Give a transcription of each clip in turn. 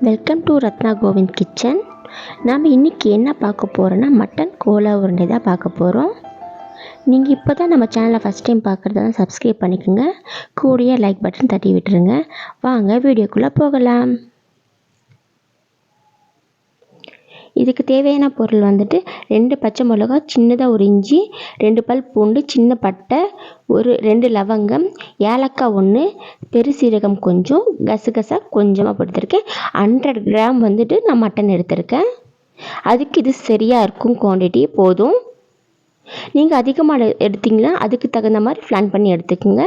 Welcome to Ratna Govind kitchen நாம் இன்றைக்கி என்ன பார்க்க போகிறோன்னா மட்டன் கோலா உருண்டை தான் பார்க்க போகிறோம் நீங்கள் இப்போ தான் நம்ம சேனலை ஃபஸ்ட் டைம் பார்க்குறதா சப்ஸ்கிரைப் பண்ணிக்கோங்க. கூடிய லைக் பட்டன் தட்டி விட்டுருங்க. வாங்க வீடியோக்குள்ளே போகலாம். இதுக்கு தேவையான பொருள் வந்துட்டு ரெண்டு பச்சை மிளகா சின்னதாக ஒரு இஞ்சி ரெண்டு பல் பூண்டு சின்ன பட்டை ஒரு ரெண்டு லவங்கம் ஏலக்காய் ஒன்று பெருசீரகம் கொஞ்சம் கசகசா கொஞ்சமாக படுத்திருக்கேன் ஹண்ட்ரட் கிராம் வந்துட்டு நான் மட்டன் எடுத்திருக்கேன். அதுக்கு இது சரியாக இருக்கும் குவான்டிட்டி போதும். நீங்கள் அதிகமாக எடுத்திங்கன்னா அதுக்கு தகுந்த மாதிரி பிளான் பண்ணி எடுத்துக்கோங்க.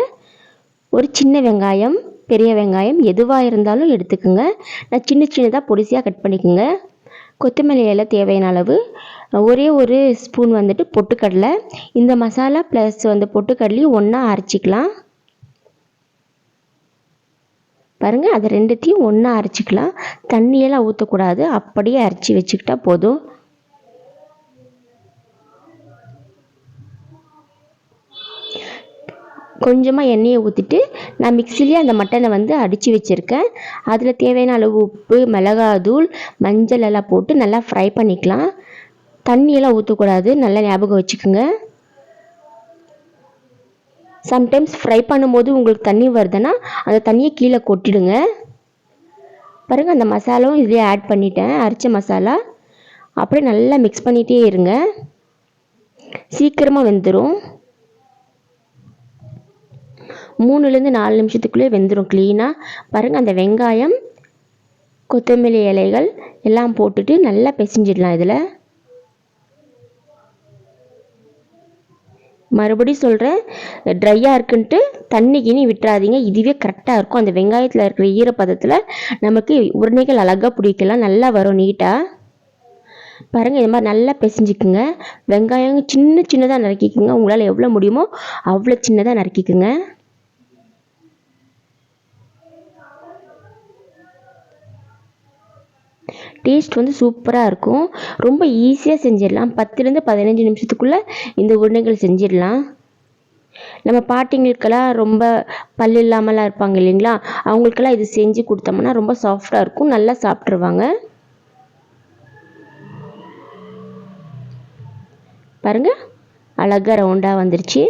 ஒரு சின்ன வெங்காயம் பெரிய வெங்காயம் எதுவாக இருந்தாலும் எடுத்துக்கோங்க. நான் சின்ன சின்னதாக பொடிசியாக கட் பண்ணிக்கோங்க. கொத்தமல்லி இலை தேவையான அளவு. ஒரே ஒரு ஸ்பூன் வந்துட்டு பொட்டுக்கடலை. இந்த மசாலா ப்ளஸ் வந்து பொட்டுக்கடலையும் ஒன்றா அரைச்சிக்கலாம். பாருங்கள் அது ரெண்டுத்தையும் ஒன்றா அரைச்சிக்கலாம். தண்ணியெல்லாம் ஊற்றக்கூடாது அப்படியே அரைச்சி வச்சுக்கிட்டா போதும். கொஞ்சமாக எண்ணெயை ஊற்றிட்டு நான் மிக்சிலேயே அந்த மட்டனை வந்து அடித்து வச்சுருக்கேன். அதில் தேவையான அளவு உப்பு மிளகாத்தூள் மஞ்சள் எல்லாம் போட்டு நல்லா ஃப்ரை பண்ணிக்கலாம். தண்ணியெல்லாம் ஊற்றக்கூடாது நல்லா ஞாபகம் வச்சுக்கோங்க. சம்டைம்ஸ் ஃப்ரை பண்ணும்போது உங்களுக்கு தண்ணி வருதுன்னா அந்த தண்ணியை கீழே கொட்டிடுங்க. பாருங்கள் அந்த மசாலாவும் இதுலேயே ஆட் பண்ணிட்டேன். அரைச்ச மசாலா. அப்படியே நல்லா மிக்ஸ் பண்ணிகிட்டே இருங்க. சீக்கிரமாக வெந்துடும் மூணுலேருந்து நாலு நிமிஷத்துக்குள்ளே வெந்துடும் க்ளீனாக பாருங்கள் அந்த வெங்காயம் கொத்தமல்லி இலைகள் எல்லாம் போட்டுட்டு நல்லா பிசைஞ்சிடலாம் இதில். மறுபடியும் சொல்கிறேன் ட்ரையாக இருக்குன்ட்டு தண்ணி கிணி விட்டுறாதீங்க. இதுவே கரெக்டாக இருக்கும். அந்த வெங்காயத்தில் இருக்கிற ஈரப்பதத்தில் நமக்கு உருணைகள் அழகாக பிடிக்கலாம். நல்லா வரும் நீட்டாக பாருங்கள் இது மாதிரி நல்லா பிசைஞ்சிக்குங்க. வெங்காயம் சின்ன சின்னதாக நறுக்கிக்குங்க. உங்களால் எவ்வளோ முடியுமோ அவ்வளோ சின்னதாக நறுக்கிக்குங்க. டேஸ்ட் வந்து சூப்பராக இருக்கும். ரொம்ப ஈஸியாக செஞ்சிடலாம். பத்துலேருந்து பதினஞ்சு நிமிஷத்துக்குள்ளே இந்த உருண்டைகள் செஞ்சிடலாம். நம்ம பாட்டிங்களுக்கெல்லாம் ரொம்ப பல் இல்லாமலாம் இருப்பாங்க இல்லைங்களா? அவங்களுக்கெல்லாம் இது செஞ்சு கொடுத்தோம்னா ரொம்ப சாஃப்டாக இருக்கும். நல்லா சாப்பிட்ருவாங்க பாருங்கள் அழகாக ரவுண்டாக வந்துருச்சு.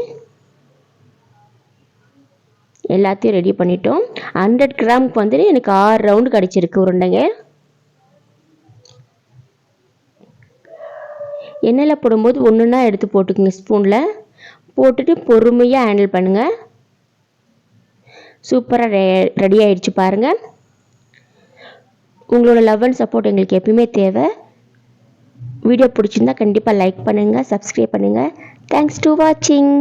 எல்லாத்தையும் ரெடி பண்ணிட்டோம். ஹண்ட்ரட் கிராமுக்கு வந்துட்டு எனக்கு ஆறு ரவுண்டு கிடச்சிருக்கு உருண்டைங்க. எண்ணெயில் போடும்போது ஒன்றுன்னா எடுத்து போட்டுக்குங்க ஸ்பூனில் போட்டுட்டு பொறுமையாக ஹேண்டில் பண்ணுங்கள் சூப்பராக ரெ ரெடி ஆகிடுச்சு பாருங்கள் உங்களோட லவ் அண்ட் சப்போர்ட் எங்களுக்கு எப்பயுமே தேவை. வீடியோ பிடிச்சிருந்தா கண்டிப்பாக லைக் பண்ணுங்கள் சப்ஸ்கிரைப் பண்ணுங்கள் தேங்க்ஸ் டு வாட்சிங்